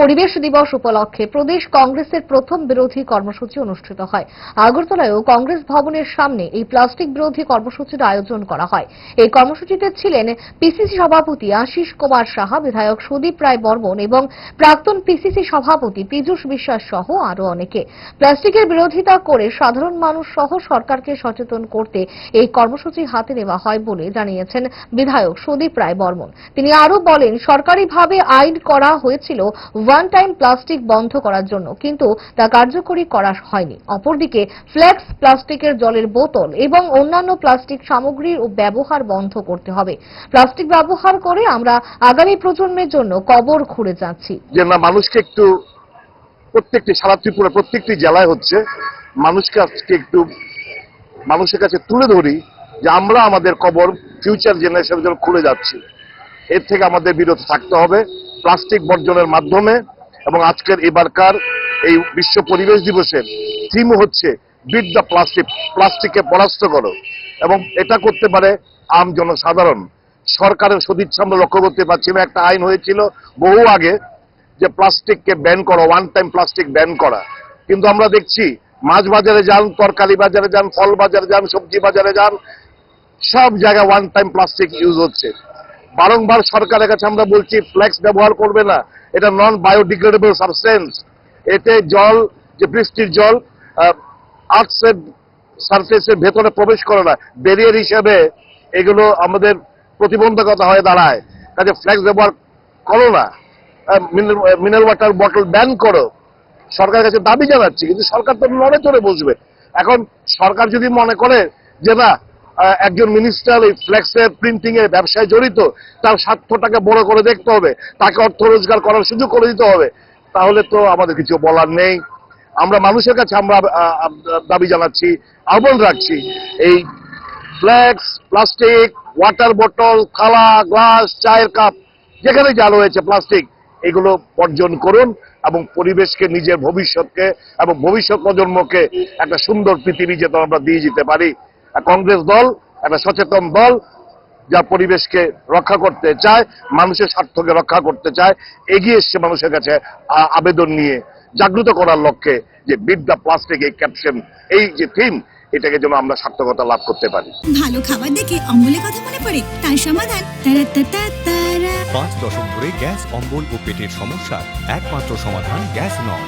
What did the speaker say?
পরিবেশ দিবস উপলক্ষে প্রদেশ কংগ্রেসের প্রথম বিরোধী কর্মসূচি অনুষ্ঠিত হয়। আগরতলায়ও কংগ্রেস ভবনের সামনে এই প্লাস্টিক বিরোধী কর্মসূচির আয়োজন করা হয়। এই কর্মসূচিতে ছিলেন পিসিসি সভাপতি আশিস কুমার সাহা, বিধায়ক সুদীপ রায় বর্মন এবং প্রাক্তন পিসিসি সভাপতি পীযূষ বিশ্বাস সহ আরও অনেকে। প্লাস্টিকের বিরোধিতা করে সাধারণ মানুষ সহ সরকারকে সচেতন করতে এই কর্মসূচি হাতে নেওয়া হয় বলে জানিয়েছেন বিধায়ক সুদীপ রায় বর্মন। তিনি আরও বলেন, সরকারিভাবে আইন করা হয়েছিল ওয়ান টাইম প্লাস্টিক বন্ধ করার জন্য কিন্তু তা কার্যকরী করা হয়নি। অপরদিকে ফ্লেক্স প্লাস্টিকের জলের বোতল এবং অন্যান্য প্লাস্টিক সামগ্রীর ব্যবহার বন্ধ করতে হবে। প্লাস্টিক ব্যবহার করে আমরা আগামী প্রজন্মের জন্য কবর খুঁড়ে যাচ্ছি। না, মানুষকে একটু প্রত্যেকটি, সারা ত্রিপুরা, প্রত্যেকটি জেলায় হচ্ছে মানুষকে আজকে একটু মানুষের কাছে তুলে ধরি যে আমরা আমাদের কবর ফিউচার জেনারেশনের জন্য খুলে যাচ্ছি। এর থেকে আমাদের বিরত থাকতে হবে। প্লাস্টিক বর্জনের মাধ্যমে এবং আজকের এবারকার এই বিশ্ব পরিবেশ দিবসের থিম হচ্ছে বিট দ্য প্লাস্টিক প্লাস্টিককে পরাস্ত করো। এবং এটা করতে পারে আম জনসাধারণ। সরকারের সদিচ্ছা আমরা লক্ষ্য করতে পারছি না। একটা আইন হয়েছিল বহু আগে যে প্লাস্টিককে ব্যান করা ওয়ান টাইম প্লাস্টিক ব্যান করা। কিন্তু আমরা দেখছি মাছ বাজারে যান, তরকারি বাজারে যান, ফল বাজারে যান, সবজি বাজারে যান, সব জায়গায় ওয়ান টাইম প্লাস্টিক ইউজ হচ্ছে। বারংবার সরকারের কাছে আমরা বলছি ফ্ল্যাক্স ব্যবহার করবে না। এটা নন বায়োডিগ্রেডেবল সাবস্টেন্স এতে জল, যে বৃষ্টির জল আর্থসের সারফেসের ভেতরে প্রবেশ করে না। ব্যারিয়ার হিসেবে এগুলো আমাদের প্রতিবন্ধকতা হয়ে দাঁড়ায়। কাজে ফ্ল্যাক্স ব্যবহার করো না। মিনারেল ওয়াটার বটল ব্যান করো। সরকারের কাছে দাবি জানাচ্ছি, কিন্তু সরকার তো নড়ে চড়ে বসবে। এখন সরকার যদি মনে করে যে না একজন মিনিস্টার এই ফ্ল্যাক্সের প্রিন্টিং এর ব্যবসায় জড়িত, তার স্বার্থটাকে বড় করে দেখতে হবে, তাকে অর্থ রোজগার করার সুযোগ করে দিতে হবে। তাহলে তো আমাদের কিছু বলার নেই। আমরা মানুষের কাছে আমরা দাবি জানাচ্ছি আহ্বান রাখছি। এই ফ্ল্যাক্স প্লাস্টিক ওয়াটার বোতল থালা গ্লাস চায়ের কাপ যেখানে যা রয়েছে প্লাস্টিক এগুলো বর্জন করুন এবং পরিবেশকে, নিজের ভবিষ্যৎকে এবং ভবিষ্যৎ প্রজন্মকে একটা সুন্দর পৃথিবী যেন আমরা দিয়ে যেতে পারি। কংগ্রেস দল একটা সচেতন দল যা পরিবেশকে রক্ষা করতে চায় মানুষের স্বার্থকে রক্ষা করতে চায় এগিয়ে এসছে মানুষের কাছে আবেদন নিয়ে। জাগ্রত করার লক্ষ্যে যে বিট দ্য প্লাস্টিক এই ক্যাপশন এই যে থিম এটাকে যেন আমরা সার্থকতা লাভ করতে পারি। ভালো খাবার দেখে অম্বলের কথা মনে পড়ে তার সমাধান পাঁচ দশক ধরে গ্যাস অম্বল ও পেটের সমস্যার একমাত্র সমাধান গ্যাস নল